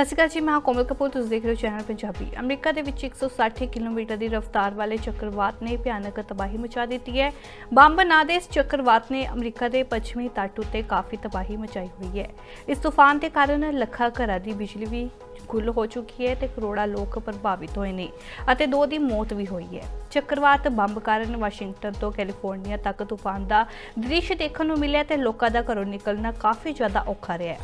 ਸਤਿ ਸ਼੍ਰੀ ਅਕਾਲ ਜੀ, ਮੈਂ ਕੋਮਲ ਕਪੂਰ, ਤੁਸੀਂ ਦੇਖ ਰਹੇ ਹੋ ਚੈਨਲ ਪੰਜਾਬੀ। ਅਮਰੀਕਾ ਦੇ ਵਿੱਚ 160 ਕਿਲੋਮੀਟਰ ਦੀ ਰਫ਼ਤਾਰ ਵਾਲੇ ਚੱਕਰਵਾਤ ਨੇ ਭਿਆਨਕ ਤਬਾਹੀ ਮਚਾ ਦਿੱਤੀ ਹੈ। ਬੰਬ ਨਾ ਦੇ ਇਸ ਚੱਕਰਵਾਤ ਨੇ ਅਮਰੀਕਾ ਦੇ ਪੱਛਮੀ ਤੱਟ ਉੱਤੇ ਕਾਫੀ ਤਬਾਹੀ ਮਚਾਈ ਹੋਈ ਹੈ। ਇਸ ਤੂਫਾਨ ਦੇ ਕਾਰਨ ਲੱਖਾਂ ਘਰਾਂ ਦੀ ਬਿਜਲੀ ਵੀ ਗੁੱਲ ਹੋ ਚੁੱਕੀ ਹੈ ਤੇ ਕਰੋੜਾਂ ਲੋਕ ਪ੍ਰਭਾਵਿਤ ਹੋਏ ਨੇ ਅਤੇ ਦੋ ਦੀ ਮੌਤ ਵੀ ਹੋਈ ਹੈ। ਚੱਕਰਵਾਤ ਬੰਬ ਕਾਰਨ ਵਾਸ਼ਿੰਗਟਨ ਤੋਂ ਕੈਲੀਫੋਰਨੀਆ ਤੱਕ ਤੂਫਾਨ ਦਾ ਦ੍ਰਿਸ਼ ਦੇਖਣ ਨੂੰ ਮਿਲਿਆ ਤੇ ਲੋਕਾਂ ਦਾ ਘਰੋਂ ਨਿਕਲਣਾ ਕਾਫੀ ਜ਼ਿਆਦਾ ਔਖਾ ਰਿਹਾ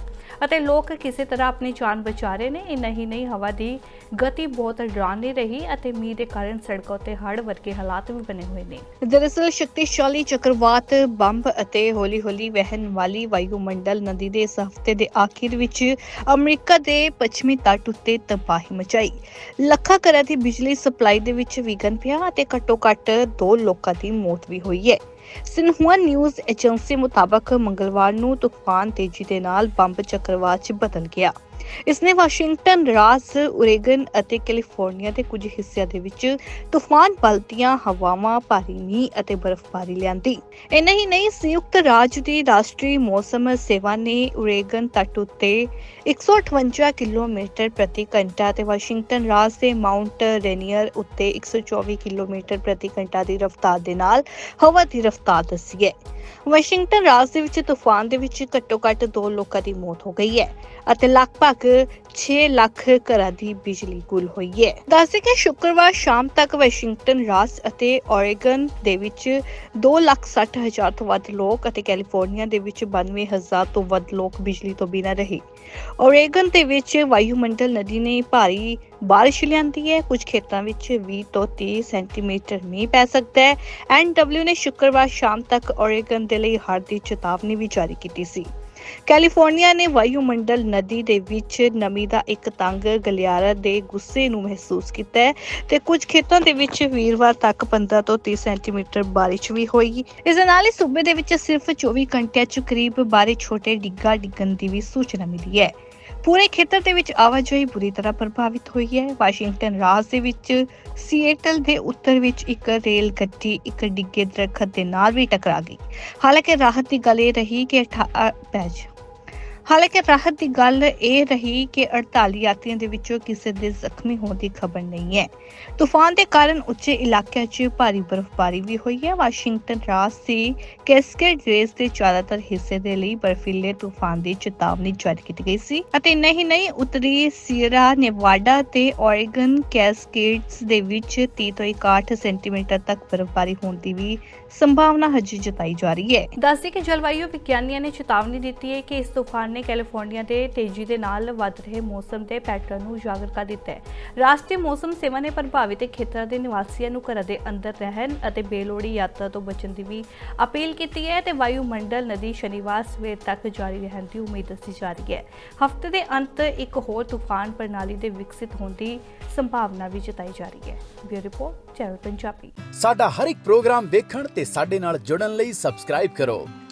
ਅਤੇ ਲੋਕ ਕਿਸੇ ਤਰ੍ਹਾਂ ਆਪਣੀ ਜਾਨ ਬਚਾ ਰਹੇ ਨੇ ਇੰਨਾ ਹੀ ਨਹੀਂ, ਹਵਾ ਦੀ ਗਤੀ ਬਹੁਤ ਡਰਾਉਣੀ ਰਹੀ ਅਤੇ ਮੀਂਹ ਦੇ ਕਾਰਨ ਸੜਕਾਂ ਉੱਤੇ ਹੜ ਵਰਗੇ ਹਾਲਾਤ ਵੀ ਬਣੇ ਹੋਏ ਨੇ। ਦਰਅਸਲ ਸ਼ਕਤੀਸ਼ਾਲੀ ਚੱਕਰਵਾਤ ਬੰਬ ਅਤੇ ਹੌਲੀ-ਹੌਲੀ ਵਹਿਣ ਵਾਲੀ ਵਾਯੂਮੰਡਲ ਨਦੀ ਦੇ ਇਸ ਹਫ਼ਤੇ ਦੇ ਆਖਿਰ ਵਿੱਚ ਅਮਰੀਕਾ ਦੇ ਪੱਛਮੀ ਤੱਟ ਉੱਤੇ ਤਬਾਹੀ ਮਚਾਈ। ਲੱਖਾਂ ਘਰਾਂ ਦੀ ਬਿਜਲੀ ਸਪਲਾਈ ਦੇ ਵਿੱਚ ਵਿਘਨ ਪਿਆ ਅਤੇ ਘੱਟੋ-ਘੱਟ ਦੋ ਲੋਕਾਂ ਦੀ ਮੌਤ ਵੀ ਹੋਈ ਹੈ। ਸਿਨਹੂਆ ਨਿਊਜ਼ ਏਜੰਸੀ ਮੁਤਾਬਕ ਮੰਗਲਵਾਰ ਨੂੰ ਤੂਫਾਨ ਤੇਜ਼ੀ ਦੇ ਨਾਲ ਬੰਬ ਚੱਕਰਵਾਤ 'ਚ ਬਦਲ ਗਿਆ। ਇਸ ਨੇ ਵਾਸ਼ਿੰਗਟਨ, ਰਾਜ, ਓਰੇਗਨ ਅਤੇ ਕੈਲੀਫੋਰਨੀਆ ਦੇ ਕੁਝ ਹਿੱਸਿਆਂ ਦੇ ਵਿੱਚ ਤੂਫਾਨ ਬਲਦੀਆਂ ਹਵਾਵਾਂ, ਭਾਰੀ ਮੀਂਹ ਅਤੇ ਬਰਫ਼ਬਾਰੀ ਲਿਆਂਦੀ। ਇੰਨਾ ਹੀ ਨਹੀਂ, ਸੰਯੁਕਤ ਰਾਜ ਦੀ ਰਾਸ਼ਟਰੀ ਮੌਸਮ ਸੇਵਾ ਨੇ ਓਰੇਗਨ ਤੱਟ ਉੱਤੇ 158 ਕਿਲੋਮੀਟਰ ਪ੍ਰਤੀ ਘੰਟਾ ਤੇ ਵਾਸ਼ਿੰਗਟਨ ਰਾਜ ਦੇ ਮਾਉਂਟ ਰੇਨੀਅਰ ਉੱਤੇ 124 ਕਿਲੋਮੀਟਰ ਪ੍ਰਤੀ ਘੰਟਾ ਦੀ ਰਫ਼ਤਾਰ ਦੇ ਨਾਲ ਹਵਾ ਦੀ ਰਫ਼ਤਾਰ ਦੱਸੀ ਵਾਸ਼ਿੰਗਟਨ ਰਾਜ ਦੇ ਵਿੱਚ ਤੂਫਾਨ ਦੇ ਵਿੱਚ ਘੱਟੋ-ਘੱਟ 2 ਲੋਕਾਂ ਦੀ ਮੌਤ ਹੋ ਗਈ ਹੈ ਅਤੇ ਲਗਭਗ 6 ਲੱਖ ਘਰਾਂ ਦੀ ਬਿਜਲੀ ਗੁੱਲ ਹੋਈ ਹੈ। ਦੱਸਦੇ ਕਿ ਸ਼ੁੱਕਰਵਾਰ ਸ਼ਾਮ ਤੱਕ ਵਾਸ਼ਿੰਗਟਨ ਰਾਜ ਅਤੇ ਓਰੇਗਨ ਦੇ ਵਿੱਚ 2,60,000 ਤੋਂ ਵੱਧ ਲੋਕ ਅਤੇ ਕੈਲੀਫੋਰਨੀਆ ਦੇ ਵਿੱਚ 92,000 ਤੋਂ ਵੱਧ ਲੋਕ ਬਿਜਲੀ ਤੋਂ ਬਿਨਾਂ ਰਹੇ। ਓਰੇਗਨ ਦੇ ਵਿੱਚ ਵਾਯੂਮੰਡਲ ਨਦੀ ਨੇ ਭਾਰੀ ਬਾਰਿਸ਼ ਲਿਆਂਦੀ ਹੈ। ਕੁਝ ਖੇਤਰਾਂ ਵਿੱਚ 20 ਤੋਂ 30 ਸੈਂਟੀਮੀਟਰ ਮੀਂਹ ਪੈ ਸਕਦਾ ਹੈ। ਐਨਡਬਲਯੂ ਨੇ ਸ਼ੁੱਕਰਵਾਰ ਸ਼ਾਮ ਤੱਕ ਓਰੇਗਨ ਦੇ ਲਈ ਹੜ੍ਹ ਦੀ ਚੇਤਾਵਨੀ ਵੀ ਜਾਰੀ ਕੀਤੀ ਸੀ। ਕੈਲੀਫੋਰਨੀਆ ਨੇ ਵਾਯੂਮੰਡਲ ਨਦੀ ਦੇ ਵਿੱਚ ਨਮੀ ਦਾ ਇੱਕ ਤੰਗ ਗਲਿਆਰਾ ਦੇ ਗੁੱਸੇ ਨੂੰ ਮਹਿਸੂਸ ਕੀਤਾ ਹੈ ਤੇ ਕੁਝ ਖੇਤਰਾਂ ਦੇ ਵਿੱਚ ਵੀਰਵਾਰ ਤੱਕ 15 ਤੋਂ 30 ਸੈਂਟੀਮੀਟਰ ਬਾਰਿਸ਼ ਵੀ ਹੋਈ। ਇਸ ਦੇ ਨਾਲ ਹੀ ਸੂਬੇ ਦੇ ਵਿੱਚ ਸਿਰਫ 24 ਘੰਟਿਆਂ 'ਚ ਕਰੀਬ 12 ਛੋਟੇ ਡਿੱਗਾ ਡਿੱਗਣ ਦੀ ਵੀ ਸੂਚਨਾ ਮਿਲੀ ਹੈ। ਪੂਰੇ ਖੇਤਰ ਦੇ ਵਿੱਚ ਆਵਾਜਾਈ ਬੁਰੀ ਤਰ੍ਹਾਂ ਪ੍ਰਭਾਵਿਤ ਹੋਈ ਹੈ। ਵਾਸ਼ਿੰਗਟਨ ਰਾਜ ਦੇ ਵਿੱਚ ਸੀਏਟਲ ਦੇ ਉੱਤਰ ਵਿੱਚ ਇੱਕ ਰੇਲ ਗੱਡੀ ਇੱਕ ਡਿੱਗੇ ਦਰਖਤ ਦੇ ਨਾਲ ਵੀ ਟਕਰਾ ਗਈ। ਹਾਲਾਂਕਿ ਰਾਹਤ ਦੀ ਗੱਲ ਇਹ ਰਹੀ ਕਿ ਅਠਾ- ਅ, ਪੈਜ ਹਾਲਾਂਕਿ ਰਾਹਤ ਦੀ ਗੱਲ ਇਹ ਰਹੀ ਕਿ 48 ਯਾਤਰੀਆਂ ਦੇ ਵਿੱਚੋਂ ਕਿਸੇ ਦੇ ਜ਼ਖਮੀ ਹੋਣ ਦੀ ਖਬਰ ਨਹੀਂ ਹੈ। ਤੂਫਾਨ ਦੇ ਕਾਰਨ ਉੱਚੇ ਇਲਾਕਿਆਂ 'ਚ ਭਾਰੀ ਬਰਫ਼ਬਾਰੀ ਵੀ ਹੋਈ ਹੈ। ਵਾਸ਼ਿੰਗਟਨ ਰਾਜ ਦੇ ਕੈਸਕੇਡ ਰੇਸ ਦੇ ਜ਼ਿਆਦਾਤਰ ਹਿੱਸੇ ਦੇ ਲਈ ਬਰਫੀਲੇ ਤੂਫਾਨ ਦੀ ਚੇਤਾਵਨੀ ਜਾਰੀ ਕੀਤੀ ਗਈ ਸੀ ਅਤੇ ਨਹੀਂ ਨਹੀਂ ਉੱਤਰੀ ਸੀਰਾ ਨੇਵਾਡਾ ਤੇ ਓਰੇਗਨ ਕੈਸਕੇਡਸ ਦੇ ਵਿੱਚ 30 ਤੋਂ 61 ਸੈਂਟੀਮੀਟਰ ਤੱਕ ਬਰਫ਼ਬਾਰੀ ਹੋਣ ਦੀ ਵੀ ਸੰਭਾਵਨਾ ਹਜੇ ਜਤਾਈ ਜਾ ਰਹੀ ਹੈ। ਦੱਸਦੇ ਕਿ ਜਲਵਾਯੂ ਵਿਗਿਆਨੀਆਂ ਨੇ ਚੇਤਾਵਨੀ ਦਿੱਤੀ ਹੈ ਕਿ ਇਸ ਤੂਫਾਨ ਨੇ ਕੈਲੀਫੋਰਨੀਆ ਦੇ ਤੇਜ਼ੀ ਦੇ ਨਾਲ ਵੱਧ ਰਹੇ ਮੌਸਮ ਦੇ ਪੈਟਰਨ ਨੂੰ ਉਜਾਗਰ ਕਰ ਦਿੱਤਾ ਹੈ। ਰਾਸ਼ਟਰੀ ਮੌਸਮ ਸੇਵਾ ਨੇ ਪ੍ਰਭਾਵਿਤ ਖੇਤਰਾਂ ਦੇ ਨਿਵਾਸੀਆਂ ਨੂੰ ਘਰਾਂ ਦੇ ਅੰਦਰ ਰਹਿਣ ਅਤੇ ਬੇਲੋੜੀ ਯਾਤਰਾ ਤੋਂ ਬਚਣ ਦੀ ਵੀ ਅਪੀਲ ਕੀਤੀ ਹੈ ਤੇ ਵਾਯੂਮੰਡਲ ਨਦੀ ਸ਼ਨੀਵਾਰ ਸਵੇਰ ਤੱਕ ਜਾਰੀ ਰਹਿਣ ਦੀ ਉਮੀਦ ਦੱਸੀ ਜਾ ਰਹੀ ਹੈ। ਹਫ਼ਤੇ ਦੇ ਅੰਤ ਇੱਕ ਹੋਰ ਤੂਫਾਨ ਪ੍ਰਣਾਲੀ ਦੇ ਵਿਕਸਿਤ ਹੋਣ ਦੀ ਸੰਭਾਵਨਾ ਵੀ ਜਤਾਈ ਜਾ ਰਹੀ ਹੈ। Bureau report, channel Punjabi. ਸਾਡਾ ਹਰ ਇੱਕ ਪ੍ਰੋਗਰਾਮ ਵੇਖਣ ਤੇ ਸਾਡੇ ਨਾਲ ਜੁੜਨ ਲਈ ਸਬਸਕ੍ਰਾਈਬ ਕਰੋ।